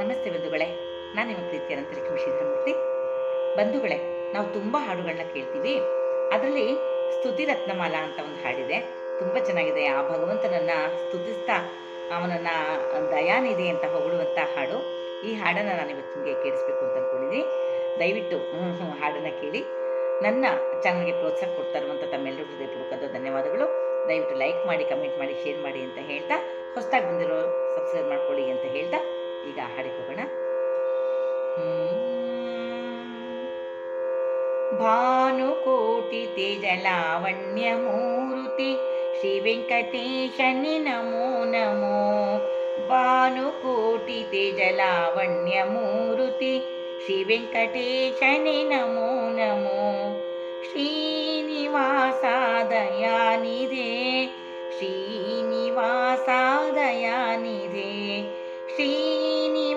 ನಮಸ್ತೆ ಬಂಧುಗಳೇ. ನಾನು ನಿಮ್ಮ ಪ್ರೀತಿಯ ನಂತರ ಶ್ರೀಧರಮೂರ್ತಿ. ಬಂಧುಗಳೇ, ನಾವು ತುಂಬ ಹಾಡುಗಳನ್ನ ಕೇಳ್ತೀವಿ. ಅದರಲ್ಲಿ ಸ್ತುತಿ ರತ್ನಮಾಲ ಅಂತ ಒಂದು ಹಾಡಿದೆ. ತುಂಬ ಚೆನ್ನಾಗಿದೆ. ಆ ಭಗವಂತನನ್ನ ಸ್ತುತಿಸ್ತಾ ಅವನನ್ನ ದಯಾನಿಧಿ ಅಂತ ಹೊಗಳುವಂಥ ಹಾಡು. ಈ ಹಾಡನ್ನು ನಾನು ಇವತ್ತು ನಿಮಗೆ ಕೇಳಿಸ್ಬೇಕು ಅಂತ ಅಂದ್ಕೊಂಡಿದ್ದೀನಿ ದಯವಿಟ್ಟು ಹಾಡನ್ನ ಕೇಳಿ. ನನ್ನ ಚಾನಲ್ಗೆ ಪ್ರೋತ್ಸಾಹ ಕೊಡ್ತಾ ಇರುವಂಥ ತಮ್ಮೆಲ್ಲರೂ ಹೃದಯಪೂರ್ವಕದ ಧನ್ಯವಾದಗಳು. ದಯವಿಟ್ಟು ಲೈಕ್ ಮಾಡಿ, ಕಮೆಂಟ್ ಮಾಡಿ, ಶೇರ್ ಮಾಡಿ ಅಂತ ಹೇಳ್ತಾ, ಹೊಸದಾಗಿ ಬಂದಿರೋ ಸಬ್ಸ್ಕ್ರೈಬ್ ಮಾಡ್ಕೊಳ್ಳಿ ಅಂತ ಹೇಳ್ತಾ ಹಾಡಿಗೆ ಹೋಗೋಣ ಭಾನುಕೋಟಿ ತೇಜಲಾವಣ್ಯ ಮೂರುತಿ ಶ್ರೀ ವೆಂಕಟೇಶನಿ ನಮೋ ನಮೋ. ಭಾನುಕೋಟಿ ತೇಜಲಾವಣ್ಯ ಮೂರುತಿ ಶ್ರೀ ವೆಂಕಟೇಶನಿ ನಮೋ. ನಮೋ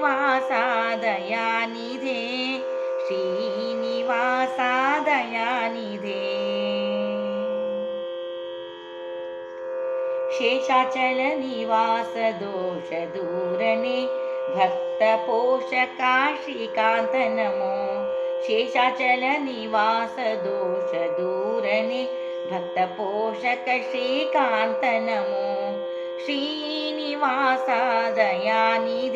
श्रीनिवासादयानिधे श्रीनिवासादयानिधे। शेषाचलनिवासदोषदूरणे श्रीकान्तनमो शेषाचलनिवास दोषदूरणे भक्तपोषक श्रीकान्त नमो श्रीनिवासादयानि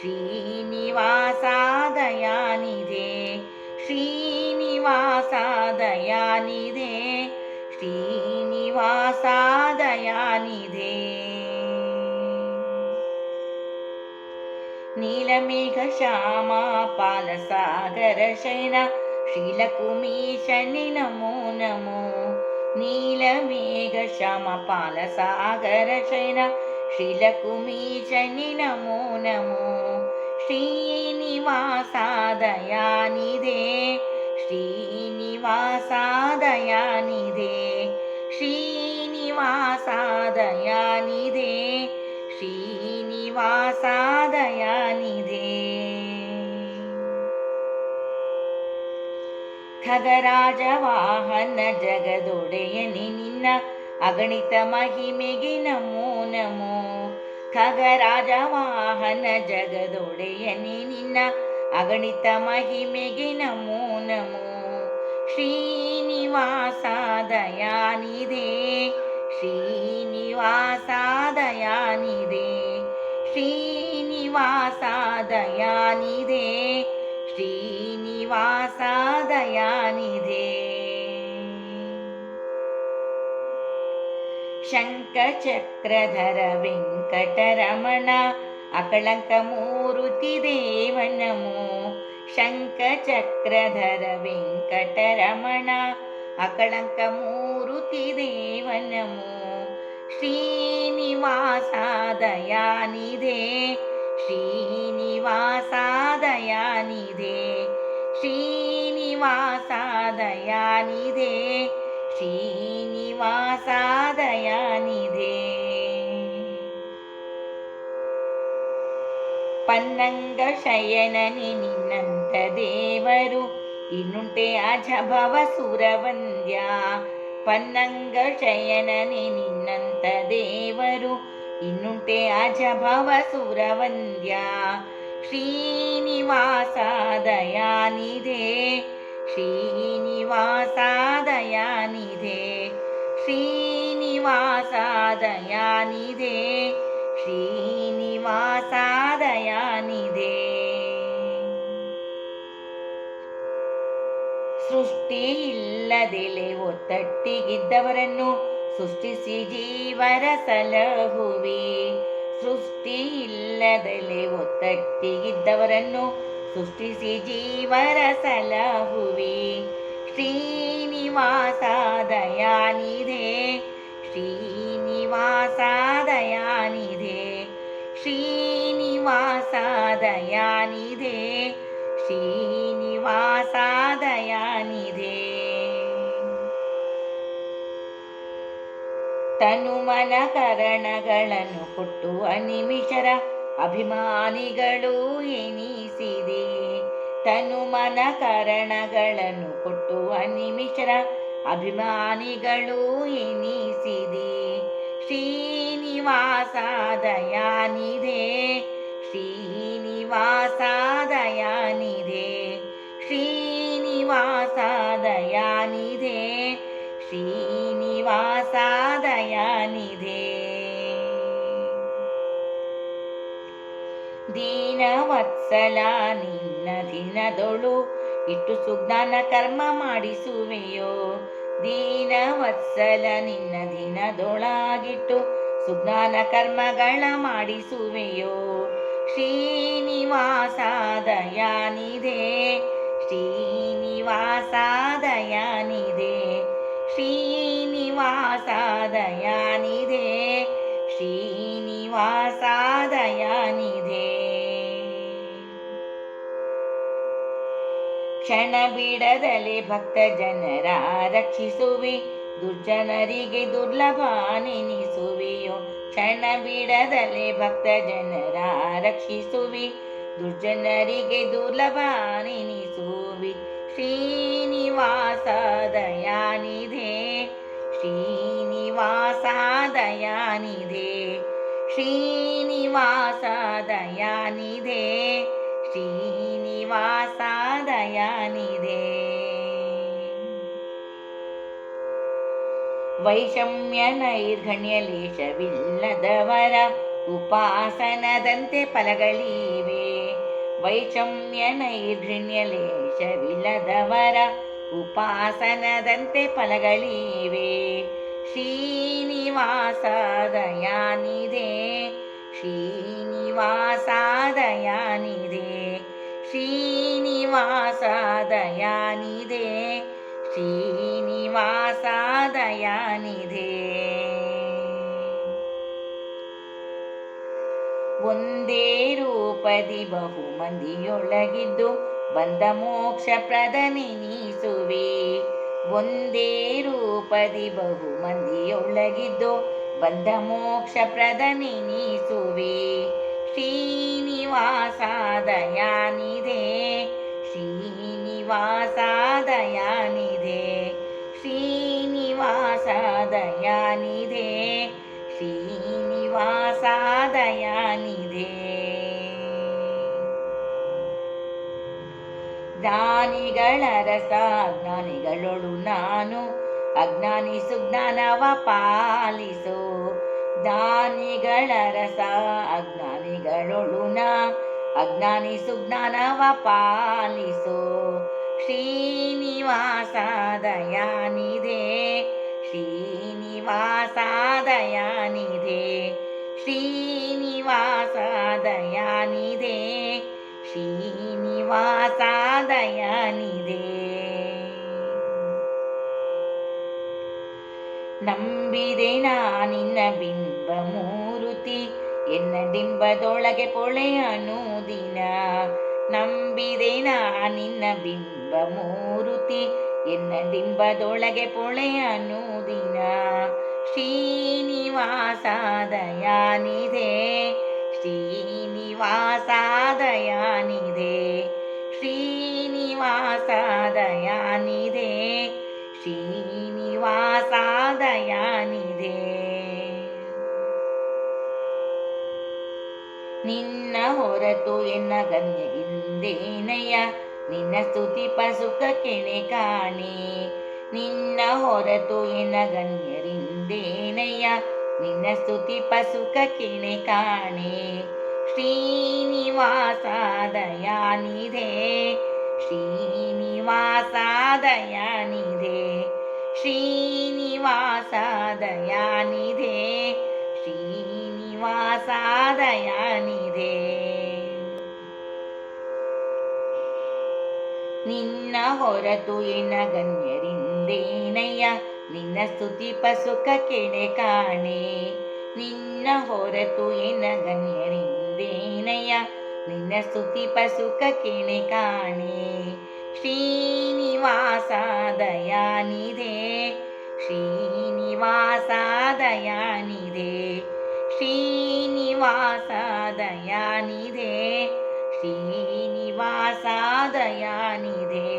श्रीनिवासादयानिधे श्रीनिवासादयानिधे श्रीनिवासादयानिधे। नीलमेघशालसागर शीलकुमीशनि नमो नमो। नीलमेघ शीलकुमीशनि नमो नमो। ಶ್ರೀನಿವಾಸಾದಯಾನಿದೆ. ಶ್ರೀನಿವಾಸಾದಯಾನಿದೆ. ಶ್ರೀನಿವಾಸ ದಯಾನಿಧೆ ಶ್ರೀನಿವಾಸ ದಯಾನಿಧೆ ನೀಲಮೇಘ ಶ್ಯಾಮ ಪಾಲಸಾಗರ ಶಯನ ಶ್ರೀಲಕುಮೀಶನಿ ನಮೋ ನಮೋ ನೀಲಮೇಘ ಶ್ಯಾಮ ಪಾಲಸಾಗರ ಶಯನ ಶ್ರೀಲಕುಮೀಶನಿ ನಮೋ ನಮೋ ಶ್ರೀನಿವಾಸ ದಯಾನಿಧೆ ಶ್ರೀನಿವಾಸ ದಯಾನಿಧೆ ಶ್ರೀನಿವಾಸ ದಯಾನಿಧೆ ಶ್ರೀನಿವಾಸ ದಯಾನಿಧೆ ಖಗರಾಜ ವಾಹನ ಜಗದೊಡೆಯನಿ ನಿನ್ನ ಅಗಣಿತ ಮಹಿಮೆಗೆ ನಮೋ ನಮೋ. ಖಗರಾಜ ವಾಹನ ಜಗದೊಡೆಯನಿ ನಿನ್ನ ಅಗಣಿತ ಮಹಿಮೆಗೆ ನಮೋ ನಮೋ. ಶ್ರೀನಿವಾಸ ದಯಾನಿದೆ ಶ್ರೀನಿವಾಸ ದಯಾನಿದೆ ಶ್ರೀನಿವಾಸ ದಯಾನಿದೆ ಶ್ರೀನಿವಾಸ ದಯಾನಿಧೆ शङ्खचक्रधर वेङ्कटरमण कटरमण अकळङ्कमुतिदेवनमो शङ्खचक्रधर वेङ्कटरमण कटरमणा अकळङ्कमुतिदेवनमो श्रीनिवासादयानिधे श्रीनिवासादयानिधे श्रीनिवासादयानिदे श्रीनि ಶ್ರೀನಿವಾಸ ನಿಧಿ ಪನ್ನಂಗ ಶಯನನಿ ನಿನ್ನಂತ ದೇವರು, ಇನ್ನುಂಟೆ ಅಜಭವ ಸುರವಂದ್ಯ. ಪನ್ನಂಗ ಶಯನನಿ ನಿನ್ನಂತ ದೇವರು, ಇನ್ನುಂಟೆ ಅಜಭವ ಸುರವಂದ್ಯ. ಶ್ರೀನಿವಾಸ ದಯಾನಿಧೆ ಶ್ರೀನಿವಾಸ ದಯಾನಿಧೆ ಶ್ರೀನಿವಾಸ ದಯಾನಿಧೆ ಶ್ರೀನಿವಾಸ ದಯಾನಿಧೆ ಸೃಷ್ಟಿ ಇಲ್ಲದೆಲೆ ಒತ್ತಟ್ಟಿಗಿದ್ದವರನ್ನು ಸೃಷ್ಟಿಸಿ ಜೀವರ ಸಲಹುವಿ. ಸೃಷ್ಟಿ ಇಲ್ಲದೆಲೆ ಒತ್ತಟ್ಟಿಗಿದ್ದವರನ್ನು ಸೃಷ್ಟಿಸಿ ಜೀವರ ಸಲಹುವಿ. ಶ್ರೀನಿವಾಸ ದಯಾನಿಧೆ ಶ್ರೀನಿವಾಸ ದಯಾನಿಧೆ ಶ್ರೀನಿವಾಸ ದಯಾನಿಧೆ ಶ್ರೀನಿವಾಸ ದಯಾನಿಧೆ ತನುಮನ ಕರಣಗಳನ್ನು ಕೊಟ್ಟು ಅನಿಮಿಷರ ಅಭಿಮಾನಿಗಳು ಎನಿಸಿದೆ. ತನುಮನ ಕರಣಗಳನ್ನು ಕೊಟ್ಟುವ ನಿಮಿಷರ ಅಭಿಮಾನಿಗಳು ಎನಿಸಿದಿ. ಶ್ರೀನಿವಾಸ ದಯಾನಿದೆ ಶ್ರೀನಿವಾಸ ದಯಾನಿದೆ ಶ್ರೀನಿವಾಸ ದಯಾನಿದೆ ಶ್ರೀನಿವಾಸ ದಯಾನಿದೆ ದೀನವತ್ಸಲ ದಿನದೊಳು ಇಟ್ಟು ಸುಜ್ಞಾನ ಕರ್ಮ ಮಾಡಿಸುವೆಯೋ. ದೀನ ವತ್ಸಲ ನಿನ್ನ ದಿನದೊಳಾಗಿಟ್ಟು ಸುಜ್ಞಾನ ಕರ್ಮಗಳ ಮಾಡಿಸುವೆಯೋ. ಶ್ರೀನಿವಾಸ ದಯಾನಿದೆ ಶ್ರೀನಿವಾಸ ದಯಾನಿದೆ ಶ್ರೀನಿವಾಸ ದಯಾನಿದೆ ಶ್ರೀನಿವಾಸ ದಯಾನಿದೆ ಕ್ಷಣ ಬಿಡದಲೆ ಭಕ್ತ ಜನರ ರಕ್ಷಿಸುವೆ. ದುರ್ಜನರಿಗೆ ದುರ್ಲಭ ನೆನಿಸುವೆಯೋ. ಕ್ಷಣ ಬಿಡದಲೆ ಭಕ್ತ ಜನರ ರಕ್ಷಿಸುವಿ. ದುರ್ಜನರಿಗೆ ದುರ್ಲಭ ನೆನಿಸುವಿ. ಶ್ರೀನಿವಾಸ ದಯಾನಿಧೆ ಶ್ರೀನಿವಾಸ ದಯಾನಿಧೆ ಶ್ರೀನಿವಾಸ ದಯಾನಿಧೆ ದಯಾನಿಧೆ ವೈಷಮ್ಯ ನೈರ್ಘಣ್ಯ ಲೇಷವಿಲ್ಲದವರ ಉಪಾಸನದಂತೆ ಫಲಗಳಿವೆ. ವೈಷಮ್ಯ ನೈರ್ಘಣ್ಯ ಲೇಷವಿಲ್ಲದವರ ಉಪಾಸನದಂತೆ ಫಲಗಳಿವೆ. ಶ್ರೀನಿವಾಸ ದಯಾನಿದೆ ಶ್ರೀ ಶ್ರೀನಿವಾಸ ದಯಾನಿದೆ ಶ್ರೀನಿವಾಸ ದಯಾನಿದೆ ಒಂದೇ ರೂಪದಿ ಬಹು ಮಂದಿಯೊಳಗಿದ್ದು ಬಂದ ಮೋಕ್ಷ ಪ್ರದನಿಸುವೆ ಒಂದೇ ರೂಪದಿ ಬಹು ಮಂದಿಯೊಳಗಿದ್ದು ಬಂದ ಮೋಕ್ಷ ಪ್ರದನಿಸುವೆ ಶ್ರೀನಿವಾಸ ದಯಾನಿದೆ ಶ್ರೀನಿವಾಸ ದಯಾನಿದೆ ಶ್ರೀನಿವಾಸ ದಯಾನಿದೆ ಶ್ರೀನಿವಾಸ ದಯಾನಿದೆ ಜ್ಞಾನಿಗಳ ರಸ ಅಜ್ಞಾನಿಗಳೊಳು ನಾನು. ಅಜ್ಞಾನಿ ಸುಜ್ಞಾನವ ಪಾಲಿಸು. ಜ್ಞಾನಿಗಳ ರಸ, ಅಜ್ಞಾನಿಗಳೊಳು ನಾ. ಅಜ್ಞಾನಿ ಸುಜ್ಞಾನವ ಪಾಲಿಸು. ಶ್ರೀನಿವಾಸ ದಯಾನಿದೆ ಶ್ರೀನಿವಾಸಾದಯಾನಿದೆ ಶ್ರೀನಿವಾಸಾದಯಾನಿದೆ ಶ್ರೀನಿವಾಸ ದಯಾನಿದೆ ಶ್ರೀನಿವಾಸ ದಯಾನಿದೆ ನಂಬಿದೆ ನಾನಿನ್ನ ಬಿಂಬ ಮೂರುತಿ, ಎನ್ನ ಡಿಂಬದೊಳಗೆ ಪೊಳೆ ದಿನ ನಂಬಿದೆ ನಾನಿನ್ನ ಬಿಂಬ ಮೂರುತಿ ಎನ್ನ ಡಿಂಬದೊಳಗೆ ಪೊಳೆ ಅನುದಿನ ಶ್ರೀನಿವಾಸ ದಯಾನಿದೆ ಶ್ರೀನಿವಾಸ ದಯಾನಿದೆ ಶ್ರೀನಿವಾಸ ದಯಾನಿದೆ ಶ್ರೀನಿವಾಸ ದಯಾನಿದೆ ನಿನ್ನ ಹೊರತು ಎನ್ನ ಗಣ್ಯ ಇಂದೇನಯ್ಯ ನಿನ್ನ ಸ್ತುತಿ ಪಸುಕ ಕೆಣೆ ಕಾಣೆ. ನಿನ್ನ ಹೊರತು ಎನ್ನ ಗಣ್ಯರಿಂದೇನಯ್ಯ ನಿನ್ನ ಸ್ತುತಿ ಕೆಣೆ ಕಾಣೆ. ಶ್ರೀನಿವಾಸ ದಯಾನಿದೆ ಶ್ರೀನಿವಾಸ ದಯಾನಿದೆ ಶ್ರೀನಿವಾಸ ದಯಾನಿದೆ ಶ್ರೀನಿವಾಸ ದಯಾನಿದೆ ನಿನ್ನ ಹೊರತು ಎನ ಗಣ್ಯರಿಂದೇನಯ್ಯ ನಿನ್ನ ಸ್ತುತಿ ಪಸುಕ ಕೆಣೆ ಕಾಣೆ. ನಿನ್ನ ಹೊರತು ಎನ ಗಣ್ಯರಿಂದೇನಯ್ಯ ನಿನ್ನ ಸ್ತುತಿ ಪಸುಕ ಕೆಣೆ ಕಾಣೆ. ಶ್ರೀನಿವಾಸ ದಯಾನಿದೆ ಶ್ರೀನಿವಾಸ ದಯಾನಿದೆ ಶ್ರೀನಿವಾಸ ದಯಾನಿದೆ ಶ್ರೀನಿವಾಸ ದಯಾನಿದೆ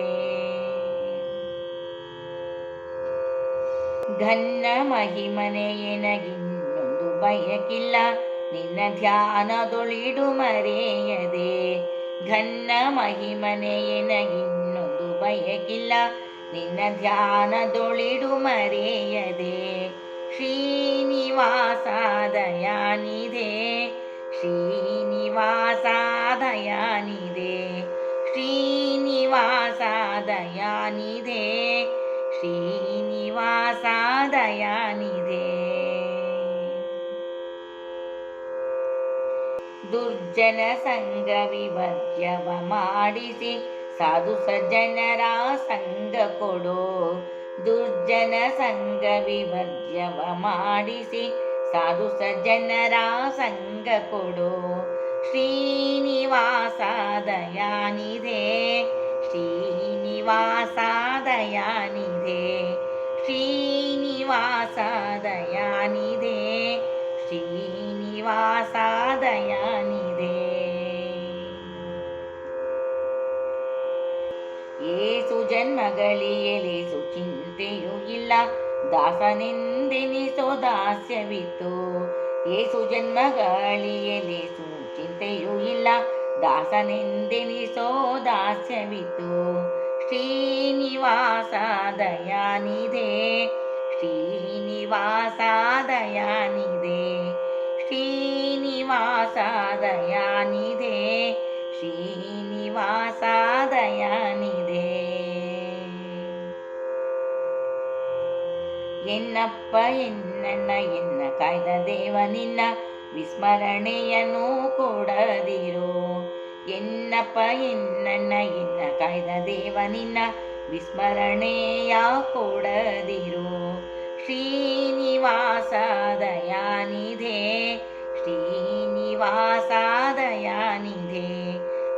ಘನ್ನ ಮಹಿಮನೆ ಎನಗಿನ್ನೊಂದು ಬಯಕಿಲ್ಲ, ನಿನ್ನ ಧ್ಯಾನದೊಳಿಡು ಮರೆಯದೆ. ಘನ್ನ ಮಹಿಮನೆ ಎನಗಿನ್ನೊಂದು ಬಯಕಿಲ್ಲ, ನಿನ್ನ ಧ್ಯಾನದೊಳಿಡು ಮರೆಯದೆ. ಶ್ರೀನಿವಾಸ ದಯಾನಿದೆ ಶ್ರೀನಿವಾಸ ದಯಾನಿದೆ. ಶ್ರೀನಿವಾಸ ದಯಾನಿದೆ ಶ್ರೀನಿವಾಸ ದಯಾನಿದೆ ದುರ್ಜನ ಸಂಘ ವಿವರ್ಜವ ಮಾಡಿಸಿ ಸಾಧು ಸಜ್ಜನರ ಸಂಘ ಕೊಡು. ದುರ್ಜನ ಸಂಘ ವಿವರ್ಜವ ಮಾಡಿಸಿ ಸಾಧು ಸಜ್ಜನರ ಸಂಘ ಕೊಡೋ. ಶ್ರೀನಿವಾಸ ದಯಾನಿದೆ ಶ್ರೀನಿವಾಸ ದಯಾನಿದೆ ಶ್ರೀನಿವಾಸ ದಯಾನಿದೆ ಶ್ರೀನಿವಾಸ ದಯಾನಿದೆ ಏಸು ಜನ್ಮಗಳಿಯಲೇಸು ಚಿಂತೆಯೂ ಇಲ್ಲ, ದಾಸನೆಂದೆನಿಸೋ ದಾಸ್ಯವಿತ್ತು. ಏಸು ಜನ್ಮಗಳಿಯಲೇಸು ಚಿಂತೆಯೂ ಇಲ್ಲ. ದಾಸನೆಂದೆನಿಸೋ ದಾಸ್ಯವಿತು ಶ್ರೀನಿವಾಸ ದಯಾನಿದೆ ಶ್ರೀನಿವಾಸ ದಯಾನಿದೆ ಶ್ರೀನಿವಾಸ ದಯಾನಿದೆ ಶ್ರೀನಿವಾಸ ದಯಾನಿದೆ ಎನ್ನಪ್ಪ ಎನ್ನಣ್ಣ ಎನ್ನ ಕಾಯ್ದ ದೇವ ನಿನ್ನ. ವಿಸ್ಮರಣೆಯನ್ನು ಕೊಡದಿರು. ಎನ್ನಪ್ಪ, ಎನ್ನಣ್ಣ, ಎನ್ನ ಕಾಯ್ದ ದೇವ ನಿನ್ನ ವಿಸ್ಮರಣೆಯ ಕೊಡದಿರು. ಶ್ರೀನಿವಾಸ ದಯಾನಿದೆ ಶ್ರೀನಿವಾಸ ದಯಾನಿದೆ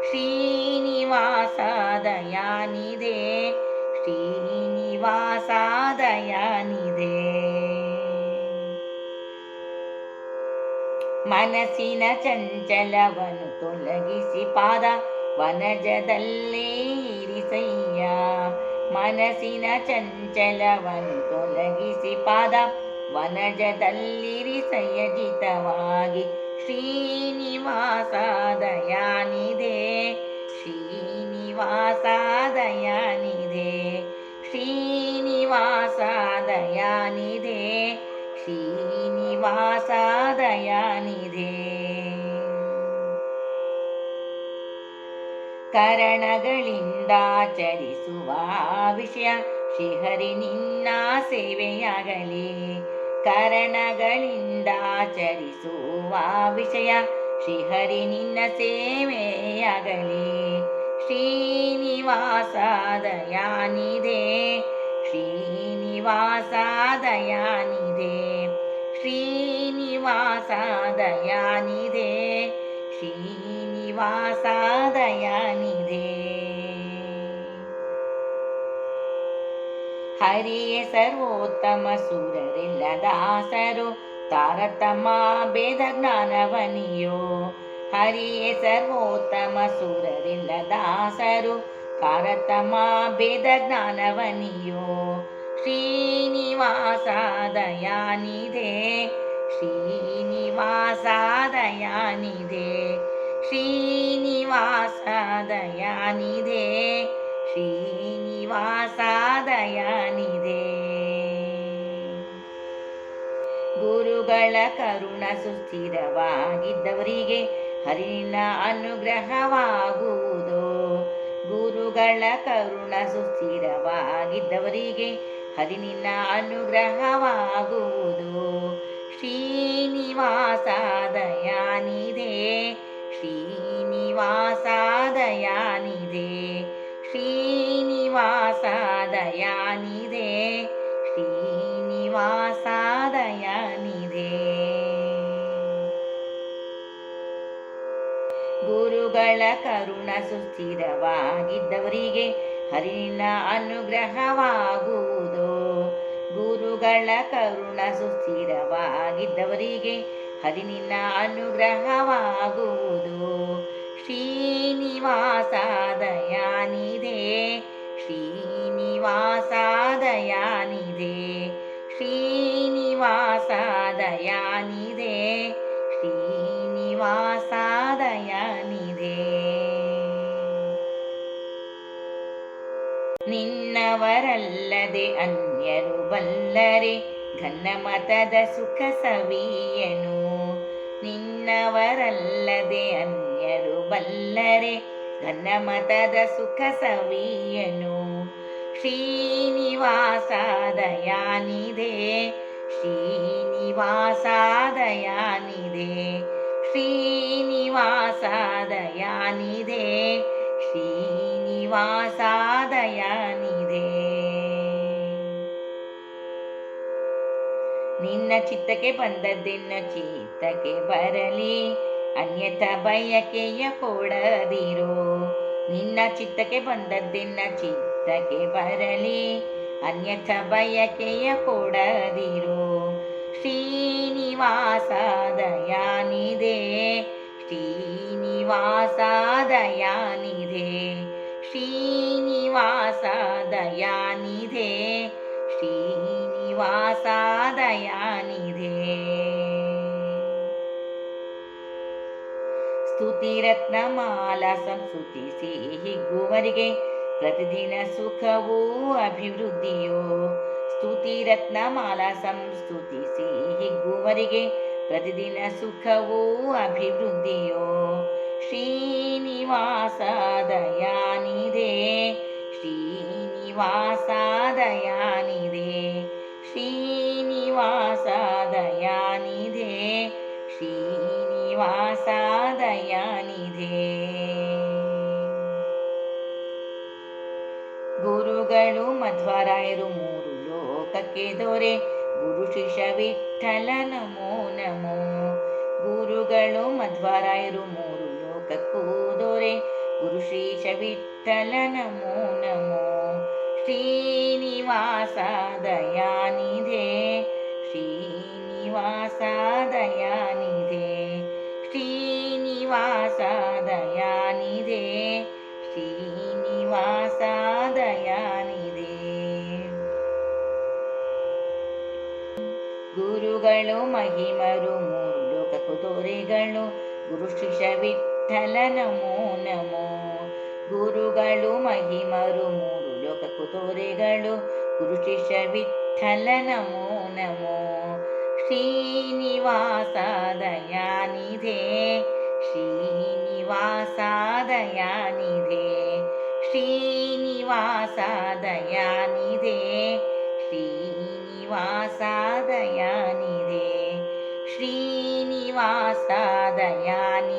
ಶ್ರೀನಿವಾಸ ದಯಾನಿದೆ ಮನಸ್ಸಿನ ಚಂಚಲವನು ತೊಲಗಿಸಿ ಪಾದ ವನಜದಲ್ಲೇ ಇರಿಸಯ್ಯ. ಮನಸ್ಸಿನ ಚಂಚಲವನು ತೊಲಗಿಸಿ ಪಾದ ವನಜದಲ್ಲಿರಿಸಯ್ಯ. ಜಿತವಾಗಿ ಶ್ರೀನಿವಾಸ ದಯಾನಿದೆ ಶ್ರೀನಿವಾಸ ದಯಾನಿದೆ ಶ್ರೀನಿವಾಸ ದಯಾನಿದೆ ಶ್ರೀನಿವಾಸ ದಯಾನಿದೆ ಕರಣಗಳಿಂದಾಚರಿಸುವ ವಿಷಯ ಶ್ರೀಹರಿ ನಿನ್ನ ಸೇವೆಯಾಗಲಿ. ಕರಣಗಳಿಂದಾಚರಿಸುವ ವಿಷಯ ಶ್ರೀಹರಿ ನಿನ್ನ ಸೇವೆಯಾಗಲಿ. ಶ್ರೀನಿವಾಸ ದಯಾನಿದೆ ಶ್ರೀನಿವಾಸ ದಯಾನಿದೆ ಶ್ರೀನಿವಾಸ ದಯಾನಿದೆ ಶ್ರೀನಿವಾಸ ದಯಾನಿದೆ ಹರಿಯೇ ಸರ್ವೋತ್ತಮ ಸುರರೆಲ್ಲ ದಾಸರು ತಾರತಮ ಭೇದ ಜ್ಞಾನವನಿಯೋ. ಹರಿಯೇ ಸರ್ವೋತ್ತಮ ಸುರರೆಲ್ಲ ದಾಸರು ತಾರತಮ ಭೇದ ಜ್ಞಾನವನಿಯೋ. ಶ್ರೀನಿವಾಸ ದಯಾನಿದೆ ಶ್ರೀನಿವಾಸ ದಯಾನಿದೆ ಶ್ರೀನಿವಾಸ ದಯಾನಿದೆ ಶ್ರೀನಿವಾಸ ದಯಾನಿದೆ ಗುರುಗಳ ಕರುಣ ಸುಸ್ಥಿರವಾಗಿದ್ದವರಿಗೆ ಹರಿನ ಅನುಗ್ರಹವಾಗುವುದು. ಗುರುಗಳ ಕರುಣ ಸುಸ್ಥಿರವಾಗಿದ್ದವರಿಗೆ ಹರಿನಿನ ಅನುಗ್ರಹವಾಗುವುದು. ಶ್ರೀನಿವಾಸ ದಯಾನಿದೆ ಶ್ರೀನಿವಾಸ ದಯಾನಿದೆ ಶ್ರೀನಿವಾಸದಯಾನಿದೆ. ಶ್ರೀನಿವಾಸ ಗುರುಗಳ ಕರುಣ ಸುಸ್ಥಿರವಾಗಿದ್ದವರಿಗೆ ಹರಿನ ಅನುಗ್ರಹವಾಗುವುದು. ಗುರುಗಳ ಕರುಣ ಸುಸ್ಥಿರವಾಗಿದ್ದವರಿಗೆ ಹರಿನಿನ ಅನುಗ್ರಹವಾಗುವುದು. ಶ್ರೀನಿವಾಸ ದಯಾನಿದೆ ಶ್ರೀನಿವಾಸ ದಯಾನಿದೆ ಶ್ರೀನಿವಾಸ ದಯಾನಿದೆ ಶ್ರೀನಿವಾಸ ದಯಾನಿದೆ ನಿನ್ನವರಲ್ಲದೆ ಅನ್ಯರು ಬಲ್ಲರೆ ಘನ್ನಮತದ ಸುಖ ಸವಿಯನು. ನಿನ್ನವರಲ್ಲದೆ ಅನ್ಯರು ಬಲ್ಲರೆ ನನ್ನ ಮತದ ಸುಖ ಸವಿಯನು. ಶ್ರೀನಿವಾಸ ದಯಾನಿಧೆ ಶ್ರೀನಿವಾಸ ದಯಾನಿಧೆ ಶ್ರೀನಿವಾಸ ದಯಾನಿಧೆ ಶ್ರೀನಿವಾಸ ದಯಾನಿಧೆ ನಿನ್ನ ಚಿತ್ತಕ್ಕೆ ಬಂದದ್ದೆನ್ನ ಚಿತ್ತಕ್ಕೆ ಬರಲಿ. ಅನ್ಯಥ ಬಯಕೆಯ ಕೊಡದಿರೋ. ನಿನ್ನ ಚಿತ್ತಕ್ಕೆ ಬಂದದ್ದಿನ್ನ ಚಿತ್ತಕ್ಕೆ ಬರಲಿ. ಅನ್ಯಥ ಬಯಕೆಯ ಕೊಡದಿರೋ. ಶ್ರೀನಿವಾಸ ದಯಾನಿದೆ ಶ್ರೀನಿವಾಸ ದಯಾನಿದೆ ಶ್ರೀನಿವಾಸ ದಯಾನಿದೆ ಶ್ರೀನಿವಾಸ ದಯಾನಿಧೆ ಮಾಲ ಸಂಸ್ಕೃತಿಸಿ ಹಿಗ್ಗುವರಿಗೆ ಪ್ರತಿದಿನ ಸುಖವೂ ಅಭಿವೃದ್ಧಿಯೋ. ಸ್ತುತಿರತ್ನಮಾಲ ಸಂಸ್ತುತಿಸಿ ಹಿಗ್ಗುವರಿಗೆ ಪ್ರತಿದಿನ ಸುಖವೂ ಅಭಿವೃದ್ಧಿಯೋ. ಶ್ರೀನಿವಾಸ ದಯಾನಿಧೆ ಶ್ರೀನಿವಾಸ ದಯಾನಿಧೆ ಮಧ್ವರಾಯರು ಮೂರು ಲೋಕಕ್ಕೆ ದೊರೆ. ಗುರು ಶಿಷ್ಯ ವಿಠಲ, ನಮೋ ನಮೋ. ಗುರುಗಳು ಮಧ್ವರಾಯರು ಮೂರು ಲೋಕಕ್ಕೂ ದೊರೆ. ಗುರು ಶ್ರೀಶ ವಿಠಲ, ನಮೋ ನಮೋ. ಶ್ರೀನಿವಾಸ, ದಯಾನಿಧೆ. ಗುರುಗಳು ಮಹಿಮರು ಮೂರು ಲೋಕಕ್ಕೂ ದೊರೆಗಳು ಗುರು ಶಿಷ್ಯ ವಿಠಲ ನಮೋ ನಮೋ ಗುರುಗಳು, ಮಹಿಮರು ಮೂರು ಲೋಕಕ್ಕೂ ಕುದುರೆಗಳು, ಗುರು ಶಿಷ್ಯ ವಿಠಲ ನಮೋ ನಮೋ ಶ್ರೀನಿವಾಸ ದಯಾನಿಧೆ ಶ್ರೀನಿವಾಸ ದಯಾನಿಧೆ, ಶ್ರೀ 呀。